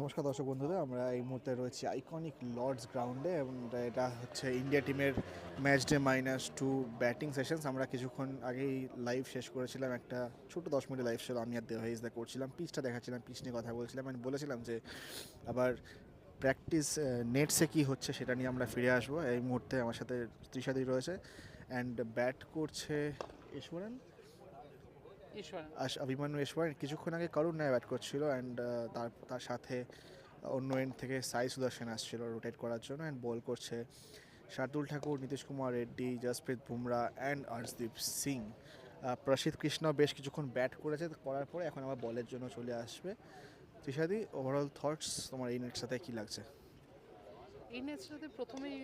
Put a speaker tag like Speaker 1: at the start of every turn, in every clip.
Speaker 1: নমস্কার দর্শক বন্ধুরা, আমরা এই মুহূর্তে রয়েছি আইকনিক লর্ডস গ্রাউন্ডে এবং এটা হচ্ছে ইন্ডিয়া টিমের match day minus two batting sessions আমরা কিছুক্ষণ আগেই লাইভ শেষ করেছিলাম, একটা ছোট দশ মিনিট লাইভ ছিল আমি আর দেওয়াইজদা করছিলাম। পিচটা দেখাচ্ছিলাম পিচ নিয়ে কথা বলছিলাম আমি বলেছিলাম যে আবার প্র্যাকটিস নেটসে কী হচ্ছে সেটা নিয়ে আমরা ফিরে আসব। এই মুহূর্তে আমার সাথে ত্রিশাদি রয়েছে অ্যান্ড ব্যাট করছে আশ অভিমান্যু এসবার কিছুক্ষণ আগে করুণ নায় ব্যাট করছিল অ্যান্ড তার তার সাথে অন্য এন্ড থেকে সাই সুদর্শন আসছিল রোটেট করার জন্য অ্যান্ড বল করছে শার্দুল ঠাকুর নীতিশ কুমার রেড্ডি জসপ্রীত বুমরা অ্যান্ড হর্ষদীপ সিং প্রসিদ্ধ কৃষ্ণ বেশ কিছুক্ষণ ব্যাট করেছে করার পরে এখন আবার বলের জন্য চলে আসবে। ত্রিশাদি ওভারঅল থটস তোমার এই নেট সাথে কী লাগছে?
Speaker 2: এই ম্যাচটাতে প্রথমেই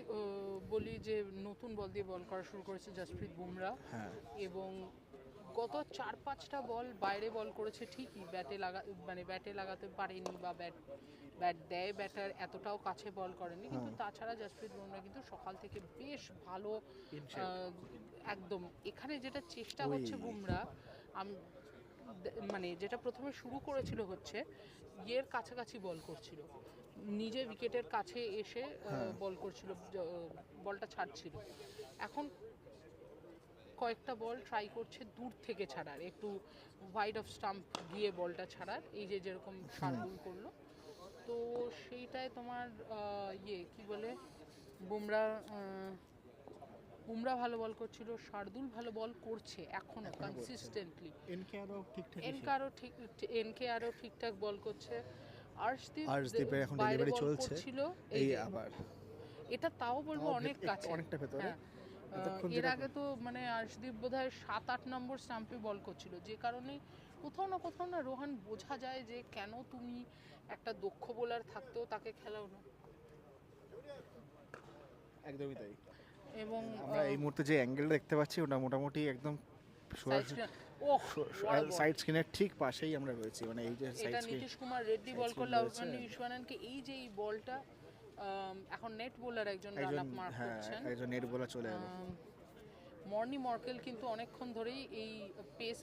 Speaker 2: বলি যে নতুন বল দিয়ে বল করা শুরু করেছে জসপ্রীত বুমরা
Speaker 1: হ্যাঁ।
Speaker 2: এবং গত চার পাঁচটা বল বাইরে বল করেছে ঠিকই। ব্যাটে লাগা মানে ব্যাটে লাগাতে পারেনি বা ব্যাট ব্যাট দেয় ব্যাটার এতটাও কাছে বল করেনি। কিন্তু তাছাড়া জসপ্রীত বুমরা কিন্তু সকাল থেকে বেশ ভালো একদম। এখানে যেটা চেষ্টা হচ্ছে বুমরা আম- মানে যেটা প্রথমে শুরু করেছিল হচ্ছে ইয়ের কাছাকাছি বল করছিল। নিজে উইকেটের কাছে এসে
Speaker 1: হ্যাঁ।
Speaker 2: বল করছিল বলটা ছাড়ছিল। এখন কয়েকটা বল ট্রাই করছে দূর থেকে ছাড়ার একটু ওয়াইড অফ স্টাম্প গিয়ে বলটা ছাড়ার এই যে যেরকম শার্দুল করল। তো সেইটায় তোমার ইয়ে কি বলে বুমরা বুমরা ভালো বল করছিল শার্দুল ভালো বল করছে এখনও কনসিস্টেন্টলি
Speaker 1: এনকে আরও ঠিকঠাক
Speaker 2: এনকে আরও ঠিক এনকে আরও ঠিকঠাক বল করছে। আর্শদীপ
Speaker 1: আর্শদীপের এখন delivery চলছে। এই আবার।
Speaker 2: এটা তাও বলব অনেক কাছে।
Speaker 1: অনেকটা ভেতরে।
Speaker 2: এর আগে তো মানে আর্শদীপ বোধহয় সাত আট নম্বর স্টাম্পে বল করছিল যে কারণে কোথাও না কোথাও না রোহান বোঝা যায় যে কেন তুমি একটা দক্ষ বোলার থাকতেও তাকে খেলাও না।
Speaker 1: একদমই তাই।
Speaker 2: এবং
Speaker 1: আমরা এই মুহূর্তে যে অ্যাঙ্গেল দেখতে পাচ্ছি ওটা মোটামুটি একদম সাইড স্ক্রিনের ঠিক পাশেই আমরা রয়েছি মানে এই যে side screen
Speaker 2: Nitish Kumar Reddy bowl করলে অভিমন্যু এই যে এই বলটা এখন নেট বোলার একজন রান
Speaker 1: একজন
Speaker 2: আপ মার্ক
Speaker 1: হ্যাঁ
Speaker 2: করছেন।
Speaker 1: একজন নেট বোলার চলে গেল।
Speaker 2: মর্নি মর্কেল কিন্তু অনেকক্ষণ ধরেই এই পেস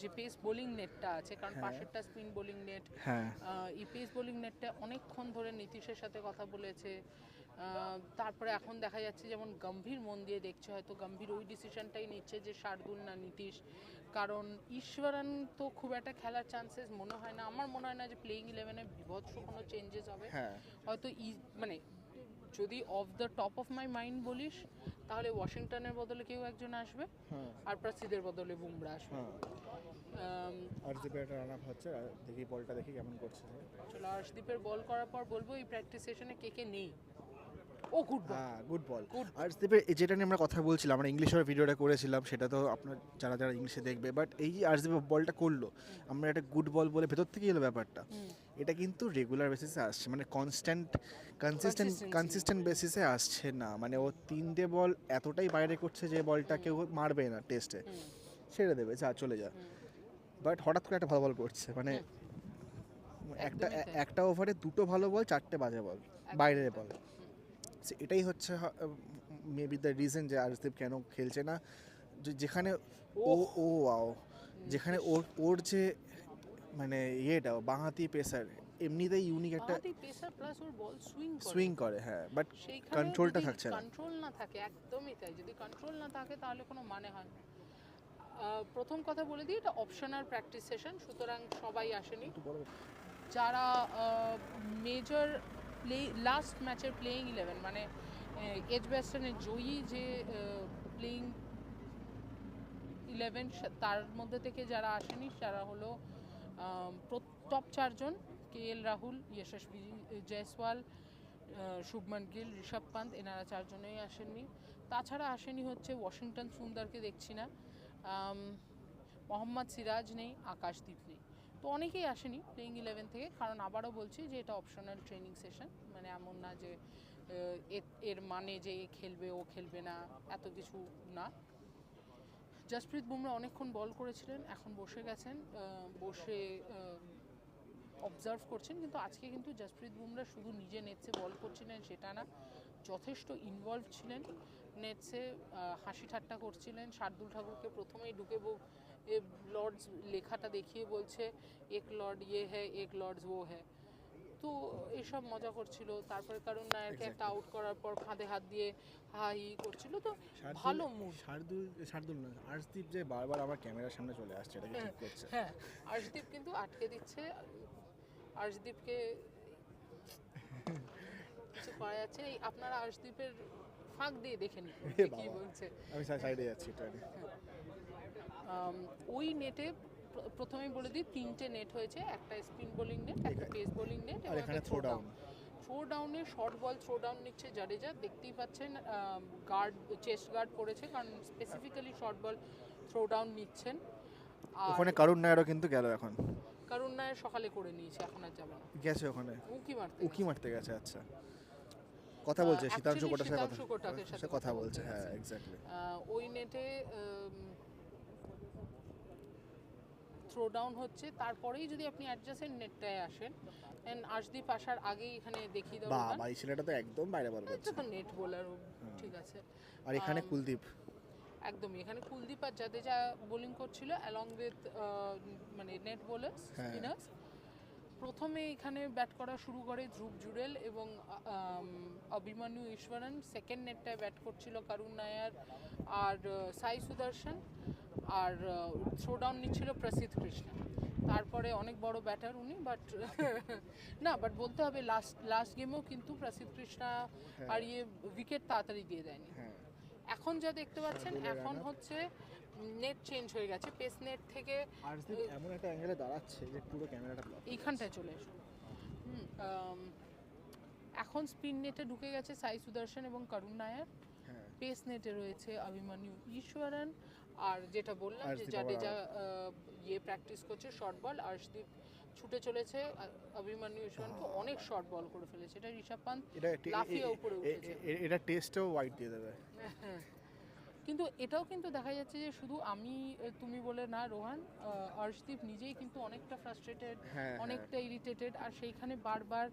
Speaker 2: যে পেস বোলিং নেটটা আছে কারণ পাশেরটা স্পিন বোলিং নেট
Speaker 1: হ্যাঁ।
Speaker 2: এই পেস বোলিং নেটটা অনেকক্ষণ ধরে নীতিশের সাথে কথা বলেছে। তারপরে এখন দেখা যাচ্ছে যেমন গম্ভীর মন দিয়ে দেখছে হয়তো গম্ভীর ওই ডিসিশনটাই নিচ্ছে যে শার্দুল না নীতিশ। কারণ ঈশ্বরন তো খুব একটা খেলার চান্সেস মনে হয় না। আমার মনে হয় না যে প্লেইং ইলেভেনে বিভৎস কোনো চেঞ্জেস হবে।
Speaker 1: হ্যাঁ।
Speaker 2: হয়তো ই মানে যদি off the top of my mind বলিস তাহলে ওয়াশিংটনের বদলে কেউ একজন আসবে আর প্রাসিদের বদলে বুমরা আসবে। আম,
Speaker 1: আর যে ব্যাটার রান আপ হচ্ছে দেখি বলটা দেখি কেমন করছে।
Speaker 2: চলো আর্শদীপের বল করার পর বলব এই প্র্যাকটিস সেশনে কে কে নেই? ও গুড বল
Speaker 1: হ্যাঁ গুড বল. আর দীপের যেটা নিয়ে আমরা কথা বলছিলাম আমরা ইংলিশের ভিডিওটা করেছিলাম সেটা তো আপনার যারা যারা ইংলিশে দেখবে বাট এই যে আর্শদীপ বলটা করল আমরা একটা গুড বল বলে ভেতর থেকে এলো ব্যাপারটা। এটা কিন্তু রেগুলার বেসিসে আসছে মানে কনস্ট্যান্ট কনসিস্টেন্ট. কনসিস্টেন্ট বেসিসে আসছে না। মানে ও তিনটে বল এতটাই বাইরে করছে যে বলটা কেউ মারবে না টেস্টে ছেড়ে দেবে যা চলে যা। বাট হঠাৎ করে একটা ভালো বল করছে মানে একটা একটা ওভারে দুটো ভালো বল চারটে বাজে বল বাইরের বল এটাই হচ্ছে মেবি দ্য রিজন যে আরশদীপ কেন খেলছে না। যেখানে ও ও আও যেখানে ওর ওর যে মানে ইয়েটা বাঁহাতি পেসার এমনিতেই ইউনিক একটা
Speaker 2: পেসার প্লাস ওর বল সুইং করে।
Speaker 1: সুইং করে হ্যাঁ বাট কন্ট্রোলটা থাকছে না।
Speaker 2: কন্ট্রোল না থাকে একদমই তাই। যদি কন্ট্রোল না থাকে তাহলে কোনো মানে হয় না। প্রথম কথা বলে দিই এটা অপশনাল প্র্যাকটিস সেশন সুতরাং সবাই আসেনি। যারা মেজর প্লে লাস্ট ম্যাচের প্লেইং ইলেভেন মানে এজ ওয়েস্টার্নের জয়ী যে প্লেইং ইলেভেন তার মধ্যে থেকে যারা আসেনি, তারা হলো টপ চারজন কে এল রাহুল যশস্বী জয়সওয়াল শুভমান গিল ঋষভ পান্ত এনারা চারজনেই আসেননি। তাছাড়া আসেনি হচ্ছে ওয়াশিংটন সুন্দরকে দেখছি না। মোহাম্মদ সিরাজ নেই, আকাশদীপ তো অনেকেই আসেনি প্লেইং ইলেভেন থেকে, কারণ আবারও বলছি যে এটা অপশনাল ট্রেনিং সেশন মানে এমন না যে এর- মানে যে এ খেলবে, ও খেলবে না, এত কিছু না। জসপ্রীত বুমরা অনেকক্ষণ বল করেছিলেন, এখন বসে গেছেন বসে অবজার্ভ করছেন, কিন্তু আজকে কিন্তু জসপ্রীত বুমরা শুধু নিজে নেটসে বল করছিলেন, সেটা না, যথেষ্ট ইনভলভ ছিলেন নেটসে হাসি ঠাট্টা করছিলেন, শার্দুল ঠাকুরকে প্রথমেই ঢুকে লর্ডস লেখাটা দেখিয়ে বলছে এক লর্ড ইয়ে হ্যায় এক লর্ডস ও হ্যায় তো এসব মজা করছিল তারপরে কারণ নায়ককে একটা. আউট করার পর কাঁধে হাত দিয়ে হা হি করছিল তো ভালো মুড
Speaker 1: শার্দুল শার্দুল না আর্শদীপ যে বারবার আমার ক্যামেরার সামনে চলে আসছে এটা কি ঠিক করছে
Speaker 2: হ্যাঁ আর্শদীপ কিন্তু আটকে দিচ্ছে আর্শদীপকে কিছু করা যাচ্ছে আপনারা আর্শদীপের ফাঁক দিয়ে দেখে নিন কি। বলছে
Speaker 1: আমি সাইডে যাচ্ছি।
Speaker 2: আম, ওই নেটে প্র- প্রথমেই বলে দিই তিনটে নেট হয়েছে একটা স্পিন বোলিং নেট একটা পেস বোলিং নেট
Speaker 1: আর এখানে থ্রো ডাউন
Speaker 2: থ্রো ডাউনে শর্ট বল থ্রো ডাউন নিচ্ছে জাডেজা। দেখতেই পাচ্ছেন গার্ড চেস্ট গার্ড পড়েছে কারণ specifically short ball throw down নিচ্ছেন
Speaker 1: ওখানে কারুন নায়ারও কিন্তু গেল এখন।
Speaker 2: কারণ নায়ের সকালে করে নিয়েছে এখন আর যাবে না।
Speaker 1: গেছে ওখানে।
Speaker 2: উকি মারতে
Speaker 1: উকি মারতে গেছে আচ্ছা। কথা বলছে শীতাংশু কোটার সাথে কথা। বলছে হ্যাঁ। এক্স্যাক্টলি
Speaker 2: ওই নেটে থ্রো ডাউন হচ্ছে। তারপরেই যদি আপনি অ্যাডজাসেন্ট নেটটায় আসেন এন্ড আশদীপ আসার আগেই এখানে দেখিয়ে দেবো
Speaker 1: বাবা এই ছেলেটা তো একদম বাইরে বার করছে।
Speaker 2: তো নেট বোলার ঠিক আছে।
Speaker 1: আর এখানে কুলদীপ।
Speaker 2: একদমই এখানে কুলদীপ আর জাদেজা বোলিং করছিল অ্যালং উইথ মানে নেট
Speaker 1: বোলার।
Speaker 2: স্পিনার্স প্রথমে এখানে ব্যাট করা শুরু করে ধ্রুব জুড়েল এবং অভিমন্যু ঈশ্বরন সেকেন্ড নেটটায় ব্যাট করছিল করুণ নায়ার আর সাই সুদর্শন আর থ্রো ডাউন নিচ্ছিল প্রসিদ্ধ কৃষ্ণ। তারপরে অনেক বড় ব্যাটার উনি বাট না বাট বলতে হবে লাস্ট লাস্ট গেমেও কিন্তু প্রসিদ্ধ কৃষ্ণা আর ইয়ে উইকেট তাড়াতাড়ি দিয়ে দেয়নি।
Speaker 1: হ্যাঁ।
Speaker 2: এখন যা দেখতে পাচ্ছেন এখন হচ্ছে নেট চেঞ্জ হয়ে গেছে পেস নেট থেকে
Speaker 1: এমন একটা অ্যাঙ্গেলে দাঁড়াচ্ছে যে পুরো ক্যামেরাটা ব্লক
Speaker 2: এইখানটায় চলে এসো। হুম, এখন স্পিন নেটে ঢুকে গেছে সাই সুদর্শন এবং করুণ নায়ার।
Speaker 1: হ্যাঁ।
Speaker 2: পেস নেটে রয়েছে অভিমন্যু ঈশ্বরন আর যেটা বললাম যে জাডেজা ইয়ে প্র্যাকটিস করছে শর্ট বল আর্শদীপ ছুটে চলেছে অভিমন্যু ঈশ্বরনকে অনেক শর্ট বল করে ফেলেছে। এটা ঋষভ পান্ত লাফিয়ে উপরে উঠেছে।
Speaker 1: এটা টেস্টেও হোয়াইট দিয়ে দেবে।
Speaker 2: কিন্তু এটাও কিন্তু দেখা যাচ্ছে যে শুধু আমি তুমি বলে না রোহান অর্শদীপ নিজেই কিন্তু অনেকটা ফ্রাস্ট্রেটেড
Speaker 1: হ্যাঁ
Speaker 2: অনেকটা ইরিটেটেড আর সেইখানে বারবার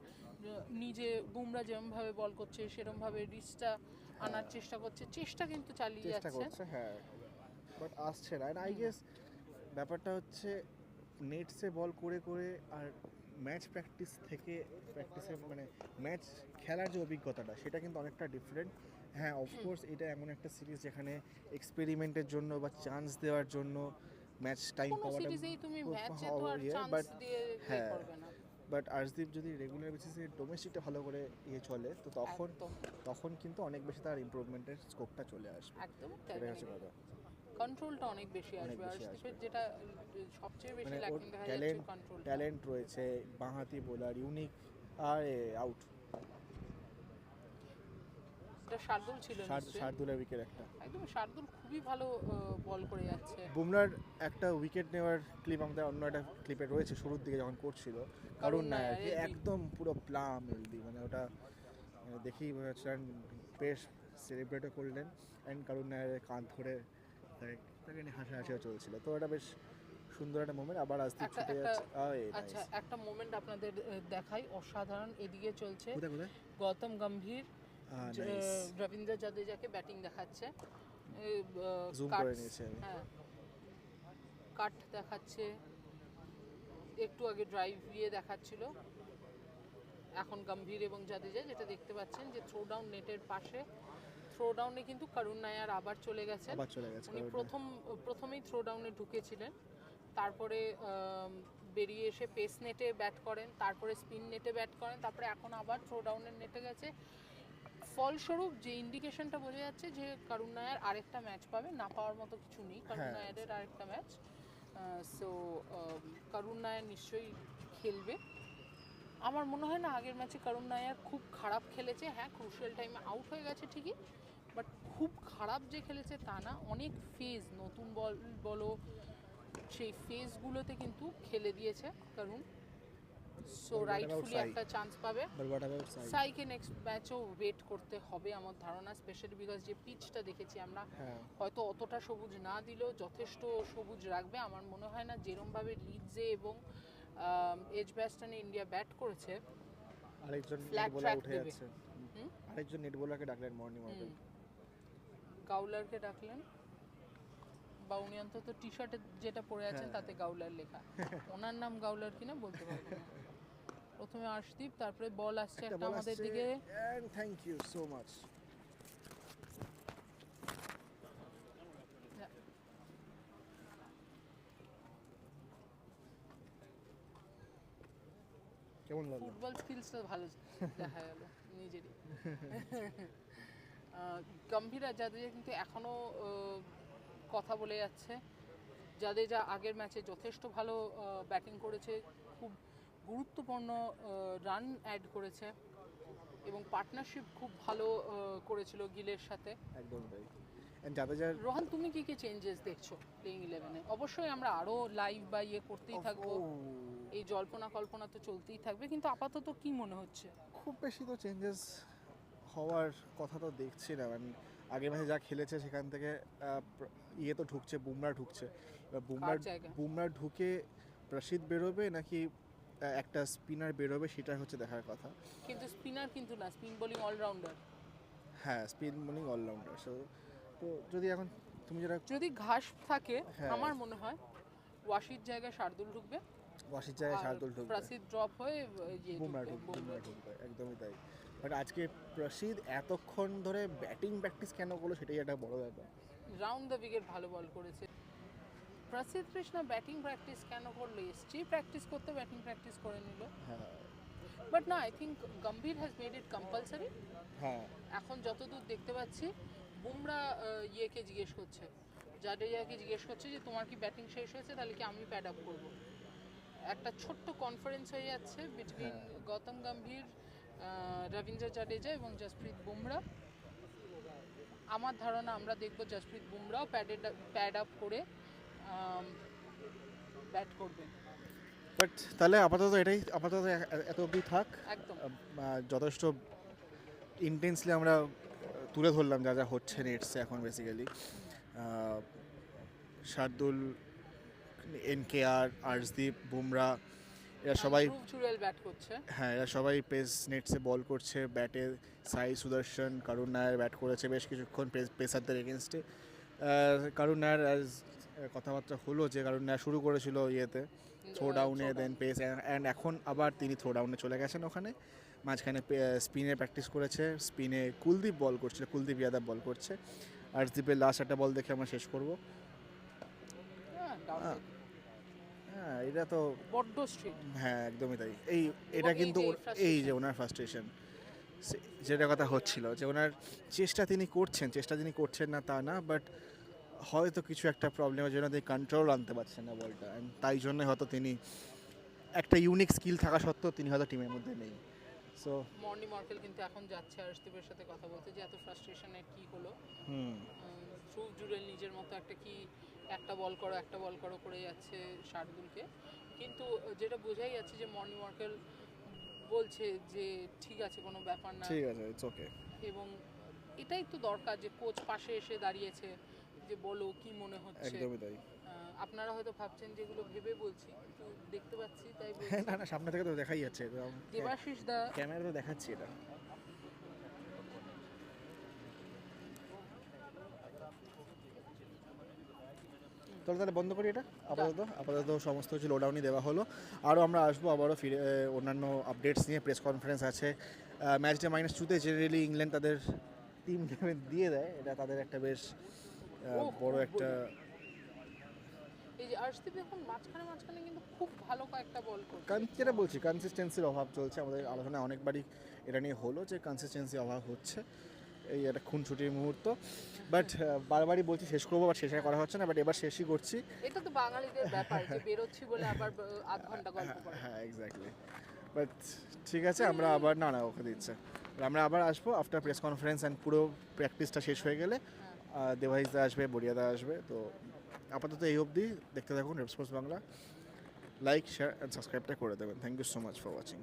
Speaker 2: নিজে বুমরা যেরমভাবে বল করছে সেরমভাবে রিচটা আনার চেষ্টা করছে চেষ্টা কিন্তু চালিয়ে
Speaker 1: চেষ্টা
Speaker 2: যাচ্ছে।
Speaker 1: করছে হ্যাঁ বাট আসছে না। আই গেস ব্যাপারটা হচ্ছে নেটসে বল করে করে আর ম্যাচ প্র্যাকটিস থেকে প্র্যাকটিসে মানে ম্যাচ খেলার যে অভিজ্ঞতাটা সেটা কিন্তু অনেকটা ডিফারেন্ট হ্যাঁ অফকোর্স এটা এমন একটা সিরিজ যেখানে এক্সপেরিমেন্টের জন্য বা চান্স দেওয়ার জন্য ম্যাচ টাইম পাওয়াটা ইয়ে হ্যাঁ, বাট আর্শদীপ যদি রেগুলার বেসিসে ডোমেস্টিকটা ভালো করে ইয়ে চলে তো তখন তখন কিন্তু অনেক বেশি তার ইমপ্রুভমেন্টের স্কোপটা চলে আসবে।
Speaker 2: একদম কন্ট্রোলটা অনেক বেশি
Speaker 1: অনেক
Speaker 2: আসবে।
Speaker 1: বেশি
Speaker 2: অর্শদীপের যেটা সবচেয়ে বেশি
Speaker 1: মানে
Speaker 2: ল্যাকিং দেখা যাচ্ছে কন্ট্রোল
Speaker 1: ট্যালেন্ট রয়েছে বাঁহাতি বোলার ইউনিক আর আউট
Speaker 2: এটা শার্দুল ছিল
Speaker 1: শার্দুলের উইকেট একটা।
Speaker 2: একদম শার্দুল খুবই ভালো বল করে যাচ্ছে।
Speaker 1: বুমরার একটা উইকেট নেওয়ার ক্লিপ আমাদের অন্য একটা ক্লিপে রয়েছে শুরুর দিকে যখন করছিল। কারণ না একদম পুরো প্লাম হেলদি মানে ওটা মানে দেখেই মনে হচ্ছে বেশ সেলিব্রেটও করলেন অ্যান্ড কারণ নায়ারের কান ধরে তাকে নিয়ে হাসাহাসিও চলছিল। তো এটা বেশ সুন্দর একটা মোমেন্ট আবার
Speaker 2: একটা-
Speaker 1: ছুটে যাচ্ছে।
Speaker 2: আচ্ছা একটা মোমেন্ট আপনাদের দেখাই। অসাধারণ এদিকে চলছে। গৌতম গম্ভীর। রবীন্দ্র জাদেজাকে ব্যাটিং দেখাচ্ছে। cuts,
Speaker 1: করে নিয়েছি আমি।
Speaker 2: হ্যাঁ। কাট দেখাচ্ছে। একটু আগে ড্রাইভ দিয়ে দেখাচ্ছিল। এখন গম্ভীর এবং জাদেজা যেটা দেখতে পাচ্ছেন যে থ্রো ডাউন নেটের পাশে। থ্রো ডাউনে কিন্তু করুণ নায়ার আবার চলে গেছেন। উনি প্রথম প্রথমেই থ্রো ডাউনে ঢুকেছিলেন। তারপরে বেরিয়ে এসে পেস নেটে ব্যাট করেন। তারপরে স্পিন নেটে ব্যাট করেন। তারপরে এখন আবার থ্রো ডাউনের নেটে গেছে। ফলস্বরূপ যে ইন্ডিকেশনটা বোঝা যাচ্ছে যে করুণ নায়ার আরেকটা ম্যাচ পাবে না পাওয়ার মতো কিছু নেই করুণ
Speaker 1: হ্যাঁ।
Speaker 2: নায়ারের আরেকটা ম্যাচ সো করুণ নায়ার নিশ্চয়ই খেলবে। আমার মনে হয় না আগের ম্যাচে করুণ নায়ার খুব খারাপ খেলেছে। হ্যাঁ ক্রুশিয়াল টাইমে আউট হয়ে গেছে ঠিকই বাট খুব খারাপ যে খেলেছে তা না অনেক ফেজ নতুন বল বলো সেই ফেজগুলোতে কিন্তু খেলে দিয়েছে কারণ সো রাইটফুলি একটা চান্স পাবে। সাইকে নেক্সট ম্যাচও ওয়েট করতে হবে আমার ধারণা স্পেশালি বিকজ যে পিচটা দেখেছি আমরা
Speaker 1: হ্যাঁ।
Speaker 2: হয়তো অতটা সবুজ না দিলেও যথেষ্ট সবুজ রাখবে। আমার মনে হয় না যেরমভাবে লিডসে এবং এজ ব্যাস্টানে ইন্ডিয়া ব্যাট করেছে
Speaker 1: আরেকজন নেট বোলার উঠে যাচ্ছে। আরেকজন নেট বোলারকে ডাকলেন মর্নিং
Speaker 2: গাউলারকে ডাকলেন। বা উনি অন্তত টি শার্টে যেটা পরে আছেন
Speaker 1: হ্যাঁ।
Speaker 2: তাতে গাউলার লেখা। ওনার নাম গাউলার কিনা বলতে পারব না। প্রথমে আর্শদীপ তারপরে বল আসছে
Speaker 1: একটা
Speaker 2: আমাদের দিকে।
Speaker 1: and thank you so much. কেমন লাগল?
Speaker 2: ফুটবল স্কিলসটা ভালো দেখা গেল নিজেরই। গম্ভীর আর জাদেজা কিন্তু এখনও কথা বলে যাচ্ছে জাদেজা আগের ম্যাচে যথেষ্ট ভালো ব্যাটিং করেছে খুব গুরুত্বপূর্ণ রান অ্যাড করেছে এবং পার্টনারশিপ খুব ভালো করেছিল গিলের সাথে।
Speaker 1: একদম তাই And জাদেজার
Speaker 2: রোহান তুমি কি কি চেঞ্জেস দেখছ প্লেইং ইলেভেনে অবশ্যই আমরা আরও লাইভ বা ইয়ে করতেই থাকব। এই জল্পনা কল্পনা তো চলতেই থাকবে কিন্তু আপাতত কি মনে হচ্ছে?
Speaker 1: খুব বেশি তো চেঞ্জেস হওয়ার কথা তো দেখছি না। মানে আগের ম্যাচে যা খেলেছে সেখান থেকে ইয়ে তো ঢুকছে বুমরা ঢুকছে। এবার বুমরা? বুমরা ঢুকে প্রসিদ্ধ বেরোবে নাকি একটা স্পিনার বেরোবে সেটা হচ্ছে দেখার কথা।
Speaker 2: কিন্তু স্পিনার কিন্তু না স্পিন বোলিং অলরাউন্ডার।
Speaker 1: হ্যাঁ স্পিন বোলিং অলরাউন্ডার। সো তো যদি এখন তুমি যেটা
Speaker 2: যদি ঘাস থাকে
Speaker 1: হ্যাঁ।
Speaker 2: আমার মনে হয় ওয়াশির জায়গায় শার্দুল ঢুকবে।
Speaker 1: ওয়াশির জায়গায় শার্দুল ঢুকবে।
Speaker 2: প্রাসিদ ড্রপ হয়ে
Speaker 1: বুমরা
Speaker 2: ঢুকবে, বুমরা
Speaker 1: ঢুকবে একদমই তাই। বাট আজকে প্রসিদ্ধ এতক্ষণ ধরে ব্যাটিং প্র্যাকটিস কেন করল সেটাই একটা বড় ব্যাপার।
Speaker 2: রাউন্ড দ্য উইকেট ভালো বল করেছে। প্রসিদ্ধ কৃষ্ণা ব্যাটিং প্র্যাকটিস কেন করল? এসছি প্র্যাকটিস করতে ব্যাটিং প্র্যাকটিস করে নিল। বাট না I think Gambhir has made it compulsory
Speaker 1: হ্যাঁ।
Speaker 2: এখন যতদূর দেখতে পাচ্ছি বুমরা ইয়েকে জিজ্ঞেস করছে। জাডেজাকে জিজ্ঞেস করছে যে তোমার কি ব্যাটিং শেষ হয়েছে? তাহলে কি আমি প্যাড আপ করব? একটা ছোট্ট কনফারেন্স হয়ে যাচ্ছে বিটুইন
Speaker 1: হ্যাঁ।
Speaker 2: গৌতম গম্ভীর রবীন্দ্র জাডেজা এবং জসপ্রীত বুমরা। আমার ধারণা আমরা দেখব জসপ্রীত বুমরাও প্যাডেড প্যাড আপ করে ব্যাট করবে
Speaker 1: বাট তাহলে আপাতত এটাই আপাতত এত অবধি থাক।
Speaker 2: একদম।
Speaker 1: যথেষ্ট ইন্টেন্সলি আমরা তুলে ধরলাম যা যা হচ্ছে নেটসে এখন basically Shardul N K R Arshdeep Bumrah এরা সবাই
Speaker 2: ব্যাট করছে।
Speaker 1: হ্যাঁ এরা সবাই পেস নেটসে বল করছে ব্যাটে সাই সুদর্শন কারুণ নায়ার ব্যাট করেছে বেশ কিছুক্ষণ পেসারদের এগেনস্টে কারুণ নায়ার অ্যাজ কথাবার্তা হলো যে কারুণ শুরু করেছিল ইয়েতে থ্রো ডাউনে দেন পেস অ্যান্ড এখন আবার তিনি থ্রো ডাউনে চলে গেছেন ওখানে। মাঝখানে স্পিনে প্র্যাকটিস করেছে স্পিনে কুলদীপ বল করছিল কুলদীপ যাদব বল করছে। আর্শদীপের লাস্ট একটা বল দেখে আমরা শেষ করব।
Speaker 2: হ্যাঁ,
Speaker 1: হ্যাঁ। এটা তো
Speaker 2: বড্ড
Speaker 1: হ্যাঁ একদমই তাই। এই এটা কিন্তু। এই যে ওনার ফ্রাস্ট্রেশন যেটা কথা হচ্ছিল যে ওনার চেষ্টা তিনি করছেন চেষ্টা তিনি করছেন না তা না বাট হয়তো কিছু একটা প্রবলেমের জন্য তিনি কন্ট্রোল আনতে পারছেন না বলটা। And তাই জন্য হয়তো তিনি একটা ইউনিক স্কিল থাকা সত্ত্বেও তিনি হয়তো টিমের মধ্যে নেই। সো
Speaker 2: মর্নি মার্কেল কিন্তু এখন যাচ্ছে আর্শদীপের সাথে কথা বলতে যে এত ফ্রাস্ট্রেশনে কি হলো।
Speaker 1: হুম।
Speaker 2: ধ্রুব জুড়েল নিজের মতো একটা কি একটা বল করো একটা বল করো করে যাচ্ছে শার্দুলকে। কিন্তু যেটা বোঝাই যাচ্ছে যে মর্নি মার্কেল বলছে যে ঠিক আছে কোনো ব্যাপার না।
Speaker 1: ঠিক আছে ইটস ওকে
Speaker 2: এবং এটাই তো দরকার যে কোচ পাশে এসে দাঁড়িয়েছে। যে বলো কি মনে হচ্ছে।
Speaker 1: একদমই তাই।
Speaker 2: আপনারা হয়তো ভাবছেন যেগুলো ভেবে বলছি কিন্তু দেখতে পাচ্ছি তাই বলছি।
Speaker 1: না না সামনে থেকে তো দেখাই যাচ্ছে।
Speaker 2: দেবাশিস দা
Speaker 1: ক্যামেরা তো দেখাচ্ছি এটা। তাহলে তাহলে বন্ধ করি এটা? আপাতত? আপাতত সমস্ত কিছু লোডাউনই দেওয়া হলো। আরও আমরা আসব আবারও ফিরে অন্যান্য আপডেটস নিয়ে প্রেস কনফারেন্স আছে। ম্যাচ ডে মাইনাস টুতে জেনারেলি ইংল্যান্ড তাদের টিম দিয়ে দেয়। এটা তাদের একটা বেশ বড় একটা
Speaker 2: এই যে আর্শদীপ এখন মাঝখানে মাঝখানে কিন্তু খুব ভালো কয়েকটা বল করছে।
Speaker 1: কারণ যেটা বলছি কনসিস্টেন্সির অভাব চলছে। আমাদের আলোচনা অনেকবারই এটা নিয়ে হলো যে কনসিস্টেন্সি অভাব হচ্ছে। এই একটা খুনছুটির মুহূর্ত। বাট বারবারই বলছি শেষ করব বাট শেষ করা হচ্ছে না। বাট এবার শেষই করছি।
Speaker 2: এটা তো বাঙালিদের ব্যাপার যে বেরোচ্ছি বলে আবার ব- আধ ঘণ্টা গল্প করা।
Speaker 1: হ্যাঁ এক্স্যাক্টলি বাট ঠিক আছে আমরা আবার না না ওকে দিচ্ছে। আমরা আবার আসব আফটার প্রেস কনফারেন্স অ্যান্ড পুরো প্র্যাকটিসটা শেষ হয়ে গেলে। দেবাইজদা আসবে বড়িয়াদা আসবে। তো আপাতত এই অবধি দেখতে থাকুন RevSportz Bangla like share and সাবস্ক্রাইবটা করে দেবেন। Thank you so much for watching